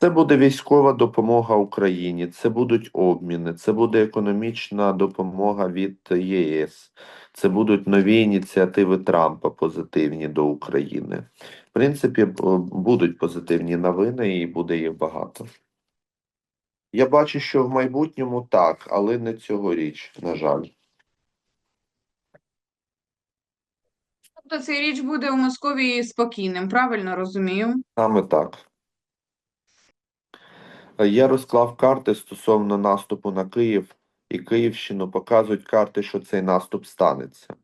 Це буде військова допомога Україні, це будуть обміни, це буде економічна допомога від ЄС, це будуть нові ініціативи Трампа позитивні до України. В принципі, будуть позитивні новини і буде їх багато. Я бачу, що в майбутньому так, але не цьогоріч, на жаль. Тобто цей річ буде у Московії спокійним, правильно розумію? Саме так. Е, Я розклав карти стосовно наступу на Київ і Київщину. Показують карти, що цей наступ станеться.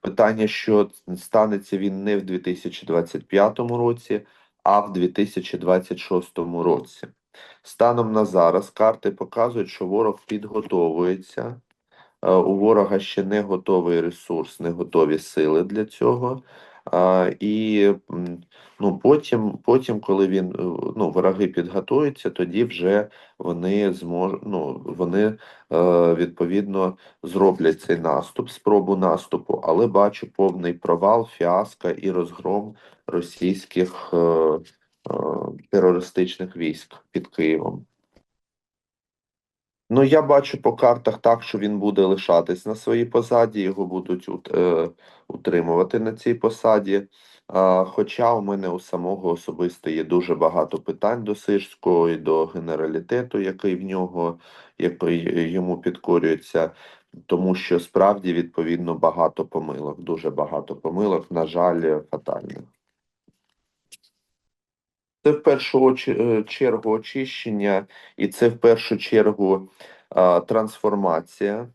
Питання, що станеться він не в 2025 році, а в 2026 році. Станом на зараз карти показують, що ворог підготовується. Е, У ворога ще не готовий ресурс, не готові сили для цього. І ну, потім, потім, коли він е, ну, вороги підготуються, тоді вже вони зможуть, ну, вони е, відповідно зроблять цей наступ, спробу наступу, але бачу повний провал, фіаско і розгром російських е, терористичних військ під Києвом. Ну, я бачу по картах так, що він буде лишатись на своїй посаді, його будуть ут- е, утримувати на цій посаді. Хоча у мене у самого особисто є дуже багато питань до Сирського і до генералітету, який в нього, який йому підкорюється, тому що справді відповідно багато помилок, дуже багато помилок, на жаль, фатальних. Це в першу е, чергу очищення, і це в першу чергу трансформація.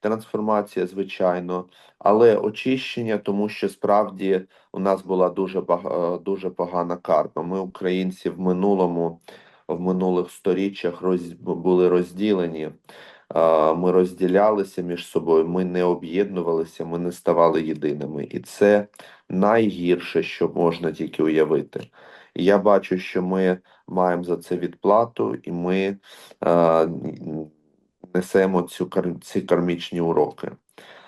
Трансформація, звичайно, але очищення, тому що справді у нас була дуже бага- е, дуже погана карма. Ми, українці, в минулому, в минулих сторіччях роз, були розділені. Ми розділялися між собою, ми не об'єднувалися, ми не ставали єдиними. І це найгірше, що можна тільки уявити. Я бачу, що ми маємо за це відплату, і ми е, несемо цю ці кармічні уроки.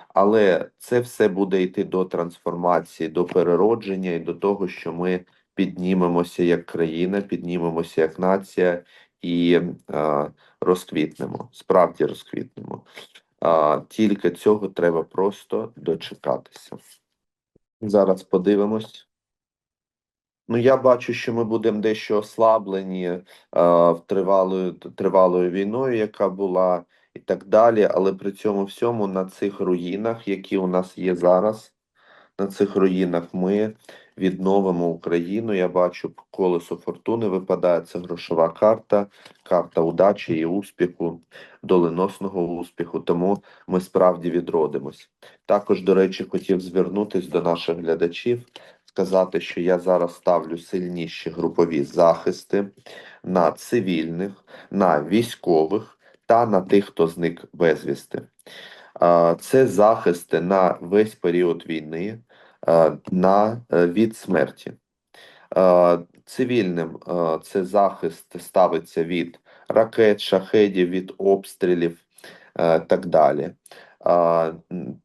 Але це все буде йти до трансформації, до переродження і до того, що ми піднімемося як країна, піднімемося як нація і е, розквітнемо, справді розквітнемо. А, тільки цього треба просто дочекатися. Зараз подивимось. Ну, я бачу, що ми будемо дещо ослаблені е, тривалою, тривалою війною, яка була, і так далі. Але при цьому всьому на цих руїнах, які у нас є зараз, на цих руїнах ми відновимо Україну. Я бачу колесо фортуни випадає. Це грошова карта, карта удачі і успіху, доленосного успіху. Тому ми справді відродимось. Також, до речі, хотів звернутись до наших глядачів сказати, що я зараз ставлю сильніші групові захисти на цивільних, на військових та на тих, хто зник безвісти. Це захисти на весь період війни на е, від смерті. Цивільним це захист ставиться від ракет, шахедів, від обстрілів е, так далі.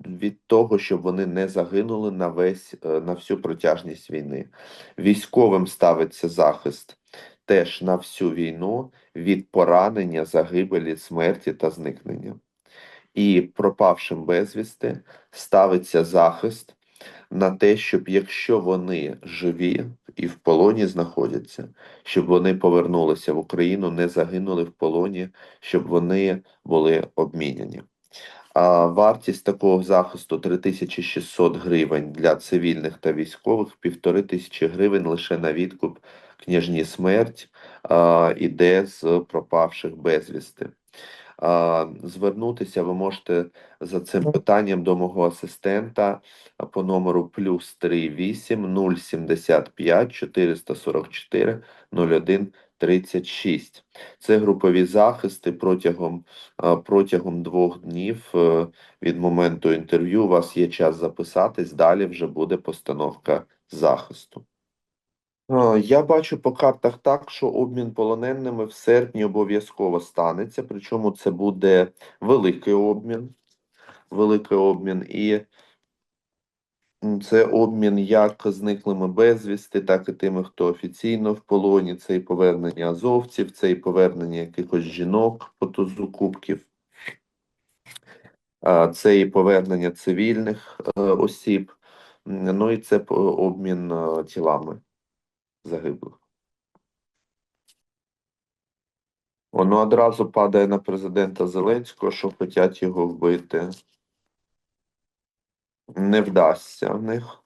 Від того, щоб вони не загинули на весь е, на всю протяжність війни. Військовим ставиться захист теж на всю війну від поранення, загибелі, смерті та зникнення. І пропавшим безвісти ставиться захист на те, щоб якщо вони живі і в полоні знаходяться, щоб вони повернулися в Україну, не загинули в полоні, щоб вони були обміняні. Вартість такого захисту 3600 гривень для цивільних та військових, півтори тисячі гривень лише на відкуп княжні смерть а, іде з пропавших безвісти. А, звернутися ви можете за цим питанням до мого асистента по номеру плюс 38 075 444 01 36. Це групові захисти протягом, протягом двох днів е, від моменту інтерв'ю. У вас є час записатись, далі вже буде постановка захисту. Е, Я бачу по картах так, що обмін полоненими в серпні обов'язково станеться, причому це буде великий обмін. Великий обмін і Це обмін як зниклими безвісти, так і тими, хто офіційно в полоні. Це і повернення азовців, це і повернення якихось жінок по тузу кубків. Це і повернення цивільних е, осіб. Ну і це обмін е, тілами загиблих. Воно одразу падає на президента Зеленського, що хочуть його вбити. Не вдасться в них.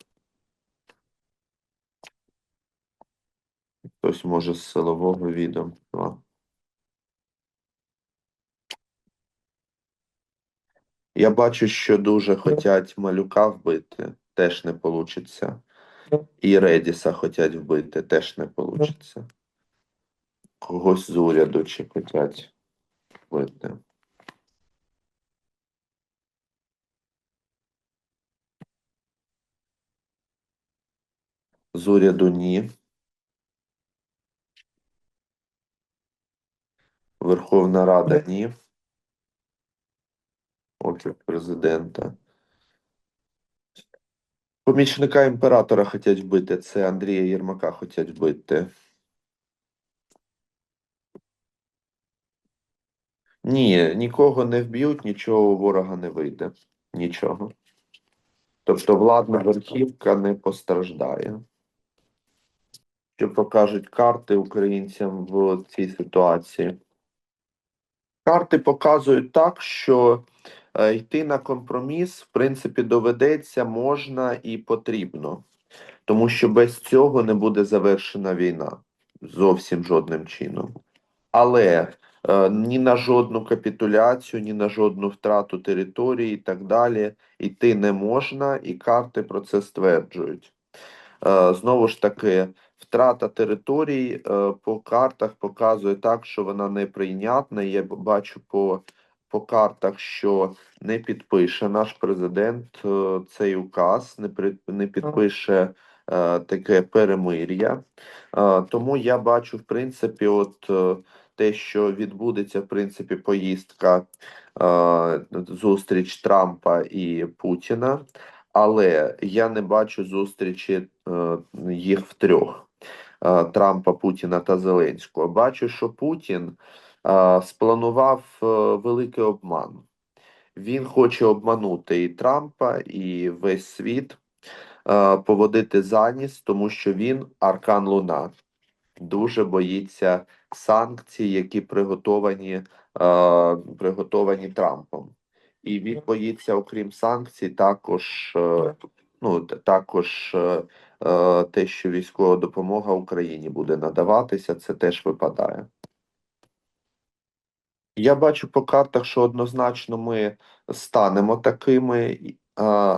Хтось може з силового відомства. Я бачу, що дуже хотять малюка вбити, теж не вийде. І Редіса хотять вбити, теж не вийде. Когось з уряду чи хотять вбити. З уряду ні. Верховна Рада ні. Офіс президента. Помічника імператора хотять вбити. Це Андрія Єрмака хотять вбити. Ні, нікого не вб'ють, нічого ворога не вийде. Нічого. Тобто владна верхівка не постраждає. Що покажуть карти українцям в цій ситуації? Карти показують так, що е, йти на компроміс, в принципі, доведеться, можна і потрібно. Тому що без цього не буде завершена війна зовсім жодним чином. Але е, ні на жодну капітуляцію, ні на жодну втрату території і так далі йти не можна, і карти про це стверджують. Е, знову ж таки, втрата територій е, по картах показує так, що вона неприйнятна. Я бачу по, по картах, що не підпише наш президент е, цей указ, не, при, не підпише е, таке перемир'я. Тому я бачу, в принципі, от те, що відбудеться, в принципі, поїздка зустріч Трампа і Путіна. Але я не бачу зустрічі їх втрьох е, Трампа, Путіна та Зеленського. Бачу, що Путін е, спланував е, великий обман. Він хоче обманути і Трампа, і весь світ, е, поводити за ніс, тому що він Аркан Луна. Дуже боїться санкцій, які приготовані, е, приготовані Трампом. І він боїться, окрім санкцій, також, е, ну, також е, е, те, що військова допомога Україні буде надаватися, це теж випадає. Я бачу по картах, що однозначно ми станемо такими,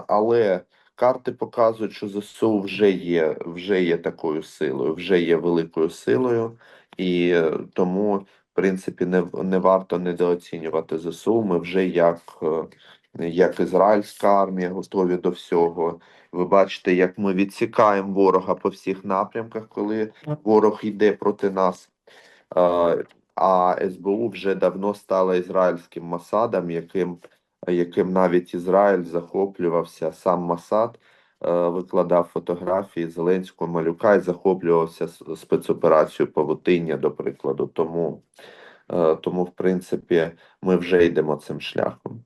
але карти показують, що ЗСУ вже є, вже є такою силою, вже є великою силою, і е, тому, в принципі, не, не варто недооцінювати ЗСУ. Ми вже як, е, як ізраїльська армія готові до всього. Ви бачите, як ми відсікаємо ворога по всіх напрямках, коли ворог йде проти нас. А СБУ вже давно стала ізраїльським Масадом, яким, яким навіть Ізраїль захоплювався. Сам Масад е, викладав фотографії Зеленського малюка і захоплювався спецоперацією Павутиння, до прикладу. Тому, е, тому, в принципі, ми вже йдемо цим шляхом.